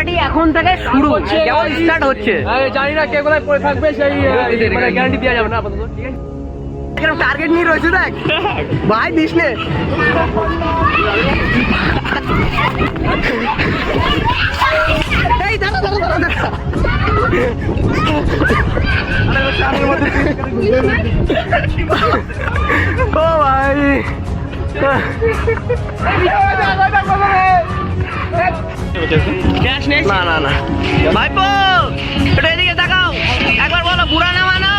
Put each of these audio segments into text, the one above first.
Party এখন থেকে শুরু। হচ্ছে কেমন স্টার্ট হচ্ছে। হ্যাঁ, জানি না কে কোথায় পড়ে থাকবে সেই মানে গ্যারান্টি দেওয়া যাবে না আপাতত। ঠিক আছে এরকম টার্গেট নিয়ে রয়েছে দেখ। ভাই দিস নে। এই দাঁড়া দাঁড়া দাঁড়া দাঁড়া। ও ভাই। না না না। ভাইপো একটু এদিকে তাকাও। একবার বলো বুড়া না মানো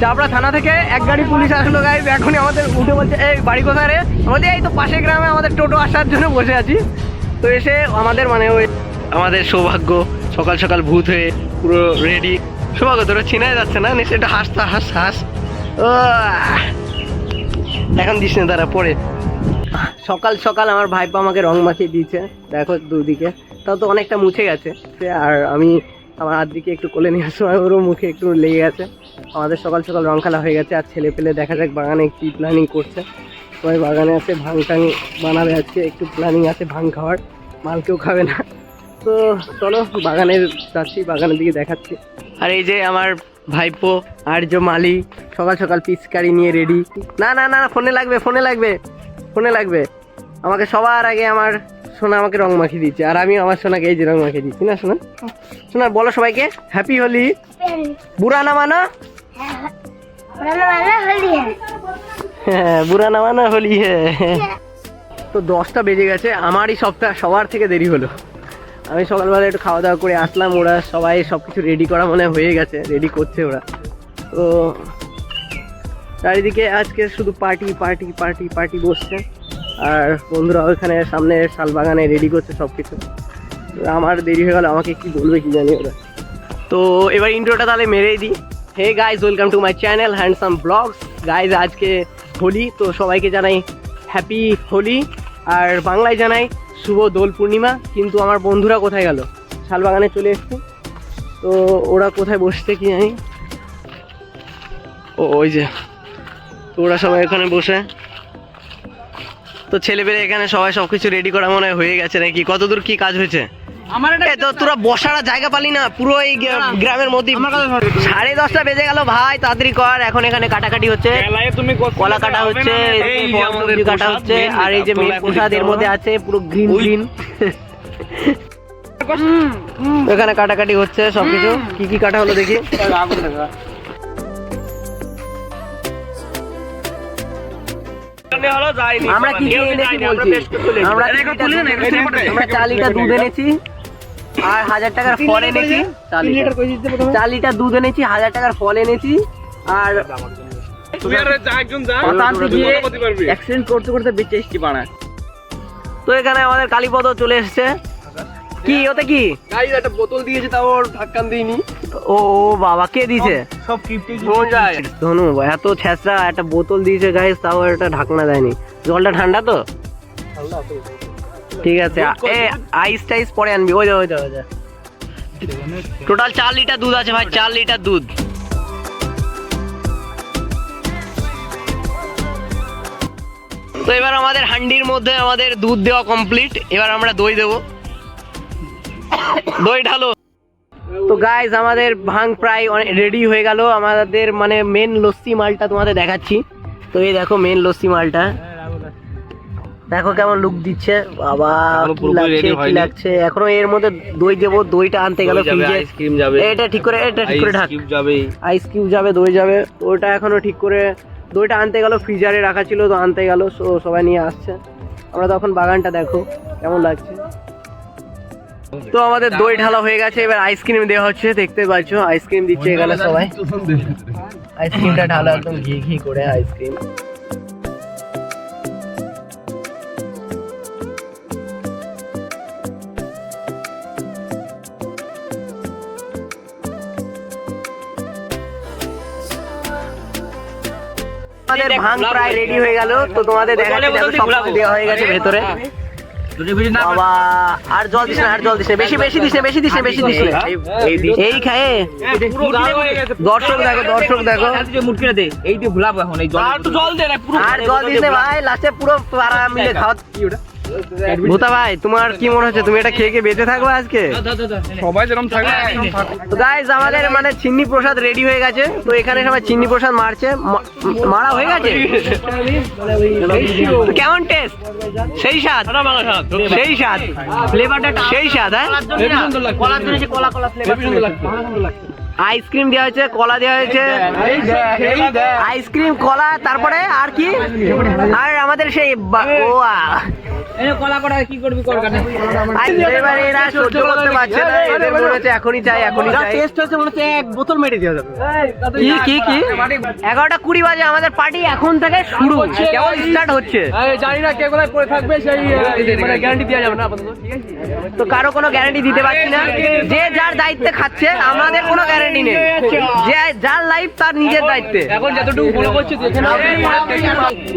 চাপড়া থানা থেকে এক গাড়ি পুলিশ আসলো গাইজ এখনই আমাদের উঠে বলছে এই বাড়ি কোথায় রে? আমাদের এই তো পাশের গ্রামে আমাদের টোটো আসার জন্য বসে আছি। তো এসে আমাদের মানে ওই আমাদের সৌভাগ্য সকাল সকাল ভূত হয়ে পুরো রেডি সৌভাগ্য তোরা চিনাই যাচ্ছে না? নিশ্চয় একটু হাসতে হাস হাস। ও এখন দিস না তারা পরে। সকাল সকাল আমার ভাইপা আমাকে রং মাখিয়ে দিয়েছে, দেখো দুদিকে। তাও তো অনেকটা মুছে গেছে আর আমি আমার হাত দিকে একটু কোলে নিয়ে সময় ওরও মুখে একটু লেগে গেছে। আমাদের সকাল সকাল রং খেলা হয়ে গেছে, আর ছেলে পেলে দেখা যাক বাগানে কি প্ল্যানিং করছে। সবাই বাগানে আছে, ভাং টাং বানাবে আজকে, একটু প্ল্যানিং আছে ভাং খাওয়ার, মাল কেউ খাবে না। তো চলো বাগানে যাচ্ছি, বাগানের দিকে দেখাচ্ছি। আর এই যে আমার ভাইপো আর যে মালি, সকাল সকাল পিচকারি নিয়ে রেডি না না না, ফোনে লাগবে ফোনে লাগবে। ফোনে লাগবে। আমাকে সবার আগে আমার সোনা আমাকে রং মাখিয়ে দিচ্ছে আর আমি আমার সোনাকে এই যে রং মাখিয়ে দিচ্ছি না, সোনা? সোনা, বলো সবাইকে হ্যাপি হোলি বুড়া না মানো? হ্যাঁ বুড়া না মানো হোলি হ্যাঁ। তো দশটা বেজে গেছে, আমারই সপ্তাহ সবার থেকে দেরি হলো। আমি সকালবেলা একটু খাওয়া দাওয়া করে আসলাম, ওরা সবাই সব কিছু রেডি করা মনে হয়ে গেছে রেডি করছে ওরা। তো চারিদিকে আজকে শুধু পার্টি পার্টি পার্টি পার্টি বসছে। আর বন্ধুরা ওখানে সামনে শাল বাগানে রেডি করছে সব কিছু আমার দেরি হয়ে গেল, আমাকে কি বলবে কি জানি ওরা। তো এবার ইন্ট্রোটা তাহলে মেরেই দিই। Hey guys welcome to my channel handsome blogs guys আজকে হোলি, তো সবাইকে জানাই হ্যাপি হোলি। আর বাংলায় জানাই শুভ দোল পূর্ণিমা। কিন্তু আমার বন্ধুরা কোথায় গেল? শালবাগানে চলে এসছে। তো ওরা কোথায় বসছে কি জানি? ও, ওই যে ওরা সবাই এখানে বসে। তো ছেলেপেলে এখানে সবাই সবকিছু রেডি করা মনে হয় হয়ে গেছে নাকি? কতদূর কি কাজ হয়েছে? আমার তো তোরা বসার জায়গা পালি না পুরো এই গ্রামের মধ্যে সাড়ে দশটা বেজে গেল ভাই তাড়াতাড়ি কর এখন এখানে কাটাকাটি হচ্ছে। তুমি কলা কাটা হচ্ছে কাটা হচ্ছে আর এই যে মেন প্রসাদ এর মধ্যে আছে পুরো গ্রিন গ্রিন এখানে কাটাকাটি হচ্ছে সবকিছু। কি কি কাটা হলো দেখি। আমরা কি কি এনেছি বলছি? আমরা কি কি এনেছি? আমরা। চালিটা দুধ এনেছি আর হাজার টাকার ফল এনেছি চালিটা। লিটার দুধ এনেছি হাজার টাকার ফল এনেছি আর তুমি আর একজন যা। কথা আনতে গিয়ে করতে করতে করতে বেঁচে এসছি তো এখানে আমাদের কালীপদ চলে এসেছে। কি ওতে কি? গাইস একটা বোতল দিয়েছে তাও ওর ধাক্কান দিইনি। ও ও বাবা কে দিছে সব কিপটি যায় ধনু এত ছেঁচড়া একটা বোতল দিয়েছে গাইস তাও একটা ঢাকনা দেয়নি। জলটা ঠান্ডা তো? ঠিক আছে এ আইস টাইস পরে আনবি ওই যা ওই যা ওই যা। টোটাল চার লিটার দুধ আছে ভাই চার লিটার দুধ। তো এবার আমাদের হান্ডির মধ্যে আমাদের দুধ দেওয়া কমপ্লিট এবার আমরা দই দেবো। দই ঢালো। তো গাইজ আমাদের ভাং প্রায় রেডি হয়ে গেল। আমাদের মানে মেন লস্যি মালটা তোমাদের দেখাচ্ছি। তো এই দেখো মেন লস্যি মালটা। দেখো কেমন লুক দিচ্ছে। বাবা কি লাগছে কি লাগছে? এখনও এর মধ্যে দই দেবো দইটা আনতে গেল ফ্রিজে আইসক্রিম যাবে। এটা ঠিক করে এটা ঠিক করে ঢাক। যাবে আইস কিউব যাবে দই যাবে। ওটা এখনও ঠিক করে দইটা আনতে গেল ফ্রিজারে রাখা ছিল তো আনতে গেল। সবাই নিয়ে আসছে। আমরা তখন বাগানটা দেখো কেমন লাগছে। তো আমাদের দই ঢালা হয়ে গেছে এবার আইসক্রিম দেওয়া হচ্ছে দেখতে পাচ্ছ আইসক্রিম দিচ্ছে এখানে সবাই। আইসক্রিমটা ঢালা একদম ঘি ঘি করে আইসক্রিম আমাদের ভাং প্রায় রেডি হয়ে গেল তো তোমাদের দেওয়া হয়ে গেছে ভেতরে। বাবা আর জল দিস না আর জল দিস না বেশি বেশি দিস না বেশি দিস না বেশি দিস না এই খায়ে। দর্শক দেখো দর্শক দেখো। মুটকিটা দে। এই দিয়ে ভুলাবো এখন এই জল আর জল দে না পুরো আর জল দিস না ভাই লাস্টে পুরো পাড়া মিলে খাওয়া ভূতা ভাই তোমার কি মনে হচ্ছে? তুমি এটা খেয়ে খেয়ে বেঁচে থাকবে আজকে? সবাই যেরকম থাকবে গাইজ আমাদের মানে চিন্নি প্রসাদ রেডি হয়ে গেছে। তো এখানে সবাই চিন্নি প্রসাদ মারছে। মা- মারা হয়ে গেছে? কেমন টেস্ট সেই স্বাদ? সেই স্বাদ। ফ্লেভারটা সেই স্বাদ হ্যাঁ? কলা দিয়েছে কলা কলা হেবি আইসক্রিম দেওয়া হয়েছে কলা দেওয়া হয়েছে। আইসক্রিম কলা তারপরে আর কি? আর আমাদের সেই বা- ও মনে মনে এগারোটা কুড়ি বাজে আমাদের পার্টি এখন থেকে শুরু। কেমন স্টার্ট হচ্ছে। জানি না কে কোথায় পড়ে থাকবে সেই মানে গ্যারান্টি দেওয়া যাবে না তো কারও কোনো গ্যারান্টি দিতে পারছি না। যে যার দায়িত্বে খাচ্ছে আমাদের কোনো গ্যারান্টি নেই। যে যার লাইফ তার নিজের দায়িত্বে। এখন যতটুকু ফলো করছি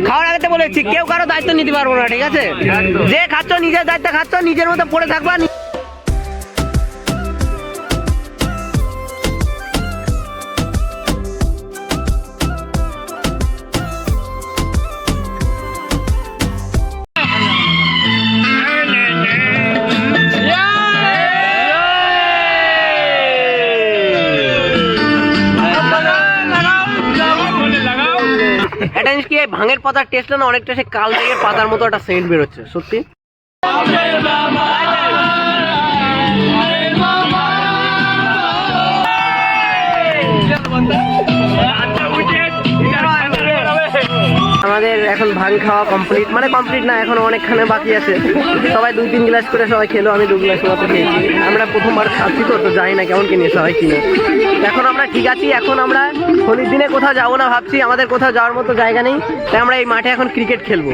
খাওয়ার আগে বলেছি কেউ কারও দায়িত্ব নিতে পারব না ঠিক আছে। যে খাচ্ছ নিজের দায়িত্ব খাচ্ছ নিজের মতো পড়ে থাকবা এই ভাঙের পাতার টেস্ট না, অনেকটা সে কাল থেকে পাতার মতো একটা সেন্ট বেরোচ্ছে, সত্যি? আমাদের এখন ভাং খাওয়া কমপ্লিট মানে কমপ্লিট না, এখন অনেকখানে বাকি আছে। সবাই দুই তিন গ্লাস করে সবাই খেলো, আমি দু গ্লাস মতো খেয়েছি। আমরা প্রথমবার খাচ্ছি তো তো জানি না কেমন কি সবাই কিনে এখন আমরা ঠিক আছি, এখন আমরা হোলির দিনে কোথাও যাব না ভাবছি, আমাদের কোথাও যাওয়ার মতো জায়গা নেই, তাই আমরা এই মাঠে এখন ক্রিকেট খেলব।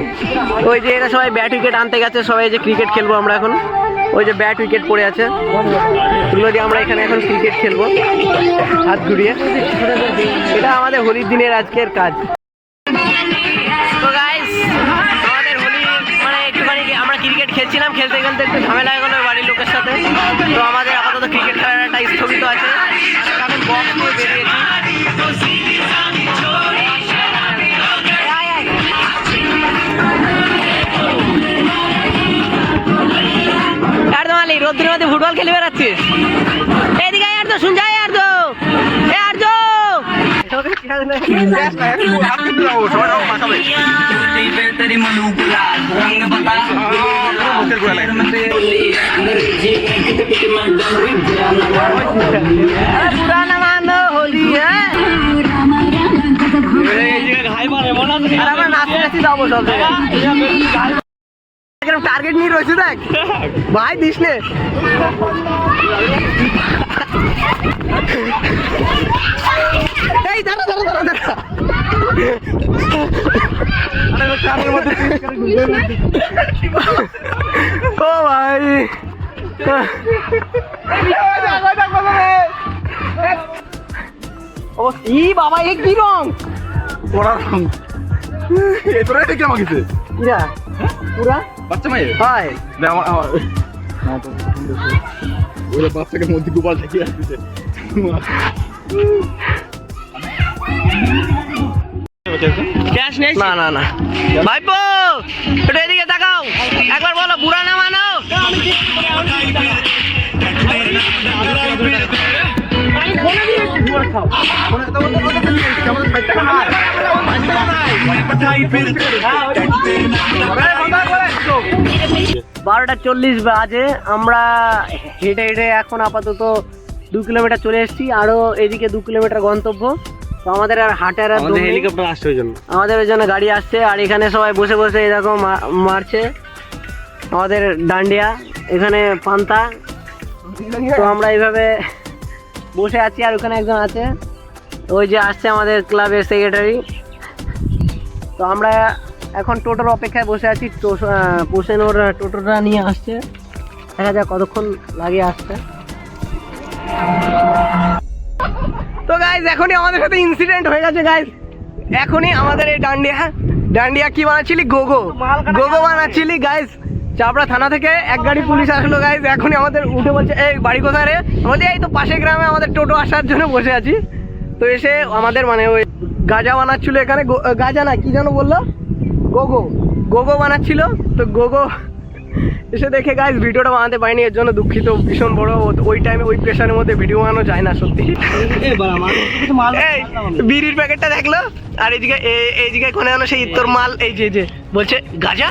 ওই যে এরা সবাই ব্যাট উইকেট আনতে গেছে, সবাই যে ক্রিকেট খেলব আমরা এখন। ওই যে ব্যাট উইকেট পড়ে আছে। তুলে দিয়ে আমরা এখানে এখন ক্রিকেট খেলব। হাত ঘুরিয়ে। এটা আমাদের হোলির দিনের আজকের কাজ। খেলছিলাম, খেলতে খেলতে একটু ঝামেলা হয়ে গেলো বাড়ির লোকের সাথে। তো আমাদের আপাতত ক্রিকেট খেলার খেলাটা স্থগিত আছে। এখন বেরিয়েছি। আর রোদ্রের মধ্যে ফুটবল খেলে বেড়াচ্ছিস? এদিকে আর, তো শুন যায় পুরানা মানো হোলি হ্যাঁ আর আমরা নাচতে নাচতে যাব সব জায়গায় টার্গেট নিয়ে রয়েছে দেখ ভাই দিস নে এই দাঁড়া দাঁড়া দাঁড়া দাঁড়া। ও ভাই। ও ই বাবা এ কি রং? পুরা। বাচ্চা মায়ের? হয়। আমার আমার। ওরা বাচ্চাকে মধ্যে গোপাল থেকে আসতেছে ক্যাশ নেই না না না। ভাইপো একটু এদিকে তাকাও। একবার বলো বুড়া না মানো বারোটা চল্লিশ বাজে আমরা হেঁটে হেঁটে এখন আপাতত দু কিলোমিটার চলে এসেছি আরও এদিকে দু কিলোমিটার গন্তব্য। তো আমাদের আর হাঁটার আর দম নেই। আসছে ওই জন্য। আমাদের ওই জন্য গাড়ি আসছে আর এখানে সবাই বসে বসে এরকম মারছে। আমাদের ডান্ডিয়া এখানে পান্তা। তো আমরা এইভাবে বসে আছি আর ওখানে একজন আছে। ওই যে আসছে আমাদের ক্লাবের সেক্রেটারি তো আমরা এখন টোটোর অপেক্ষায় বসে আছি। পোষেন ওর টোটোটা নিয়ে আসছে। দেখা যাক কতক্ষণ লাগে আসতে। তো গাইজ এখনই আমাদের সাথে ইনসিডেন্ট হয়ে গেছে গাইজ এখনই আমাদের এই ডান্ডিয়া ডান্ডিয়া কি বানাচ্ছিলি? গোগো। গোগো বানাচ্ছিলি গাইজ চাপড়া থানা থেকে এক গাড়ি পুলিশ আসলো গাইজ এখনই আমাদের উঠে বলছে এই বাড়ি কোথায় রে? বলছি এই তো পাশের গ্রামে আমাদের টোটো আসার জন্য বসে আছি। তো এসে আমাদের মানে ওই গাজা বানাচ্ছিল এখানে। গাজা না কি যেন বলল? গোগো। গোগো বানাচ্ছিল। তো গোগো এসে দেখে গাইজ ভিডিওটা বানাতে পারিনি এর জন্য দুঃখিত ভীষণ বড়। ওই টাইমে ওই প্রেশারের মধ্যে ভিডিও বানানো যায় না সত্যি। বিড়ির প্যাকেটটা দেখল? আর এইদিকে এই- এইদিকে কোনে আনো সেই তোর মাল এই যে যে বলছে গাজা?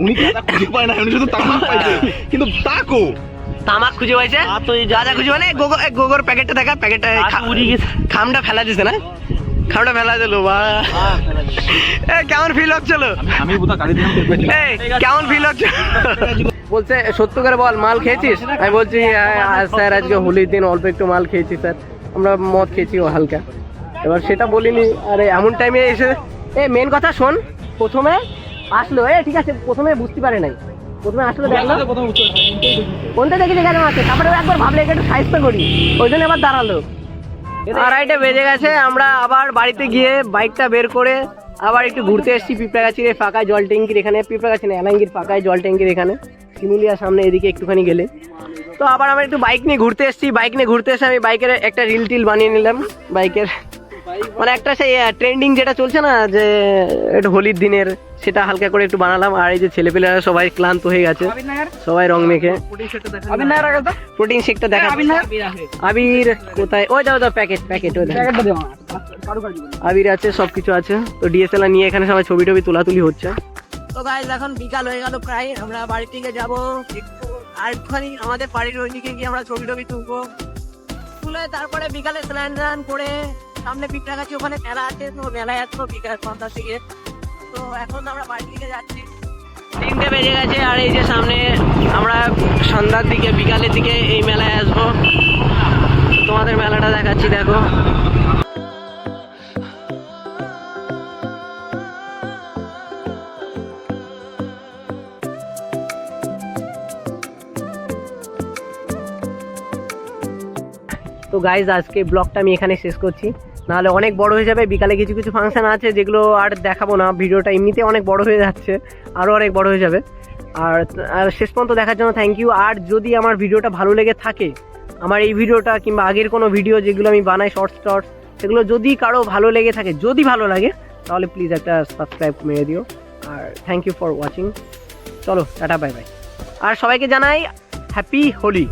উনি পায় না উনি শুধু তামাক পাইছে। কিন্তু তাকো তামাক খুঁজে পাইছে? গাজা খুঁজে মানে গোগোর প্যাকেটটা দেখা প্যাকেটটা খামটা ফেলা দিছে না? খামটা ফেলা দিল বা। এ কেমন ফিল হচ্ছিল আমি বোধহয় গাড়ি দিলাম কেমন ফিল হচ্ছে বলছে সত্য করে বল মাল খেয়েছিস? আমি বলছি "হ্যাঁ, স্যার আজকে হোলির দিন অল্প একটু মাল খেয়েছি স্যার। আমরা মদ খেয়েছি ও হালকা। এবার সেটা বলিনি আরে এমন টাইমে এসে এ মেন কথা শোন প্রথমে আসলো এ ঠিক আছে প্রথমে বুঝতে পারে নাই। প্রথমে আসলো দেখল। কোনটা দেখি যেখানে আছে? তারপরে একবার ভাবলে একটু সাহিত্য করি। ওই জন্য এবার দাঁড়াল। আড়াইটে বেজে গেছে, আমরা আবার বাড়িতে গিয়ে বাইকটা বের করে আবার একটু ঘুরতে এসেছি পিঁপড়াগাছির এই ফাঁকায় জল ট্যাঙ্কির এখানে পিঁপড়াগাছি না, এলাঙ্গির ফাঁকায় জল ট্যাঙ্কির এখানে, শিমুলিয়া সামনে এদিকে একটুখানি গেলে। তো আবার আমরা একটু বাইক নিয়ে ঘুরতে এসেছি, বাইক নিয়ে ঘুরতে এসে আমি বাইকের একটা রিল টিল বানিয়ে নিলাম, বাইকের। মানে একটা সেই ট্রেন্ডিং যেটা চলছে না, যে একটু হোলির দিনের সেটা হালকা করে একটু বানালাম। আর এই যে ছেলেপেলেরা সবাই ক্লান্ত হয়ে গেছে। সবাই রং মেখে। প্রোটিন শেকটা দেখা আবির কোথায়? ওই দাও দাও প্যাকেট প্যাকেট ওই আবির আছে সবকিছু আছে। তো ডিএসএলআর নিয়ে এখানে সবাই ছবি টবি তোলাতুলি হচ্ছে। তো গাইজ এখন বিকাল হয়ে গেল প্রায়। আমরা বাড়ি থেকে যাব। আর একটুখানি আমাদের বাড়ির ওইদিকে গিয়ে আমরা ছবি টবি তুলবো। তুলে তারপরে বিকালে স্নান টান করে সামনে পিঁপড়াগাছি ওখানে মেলা আছে তো মেলায় আসব বিকাল সন্ধ্যার দিকে। তো এখন আমরা বাড়ির দিকে যাচ্ছি। তিনটে বেজে গেছে আর এই যে সামনে আমরা সন্ধ্যার দিকে, বিকালের দিকে এই মেলায় আসব। তোমাদের মেলাটা দেখাচ্ছি, দেখো। তো গাইজ আজকে ব্লগটা আমি এখানে শেষ করছি। নাহলে অনেক বড় হয়ে যাবে। বিকালে কিছু কিছু ফাংশন আছে যেগুলো আর দেখাবো না। ভিডিওটা এমনিতে অনেক বড় হয়ে যাচ্ছে আরও অনেক বড় হয়ে যাবে। আর আর শেষ পর্যন্ত দেখার জন্য থ্যাংক ইউ আর যদি আমার ভিডিওটা ভালো লেগে থাকে, আমার এই ভিডিওটা কিংবা আগের কোনো ভিডিও যেগুলো আমি বানাই শর্টস টর্টস সেগুলো যদি কারও ভালো লেগে থাকে, যদি ভালো লাগে, তাহলে প্লিজ একটা সাবস্ক্রাইব মেরে দিও। আর থ্যাংক ইউ ফর ওয়াচিং চলো, টাটা বাই বাই আর সবাইকে জানাই হ্যাপি হোলি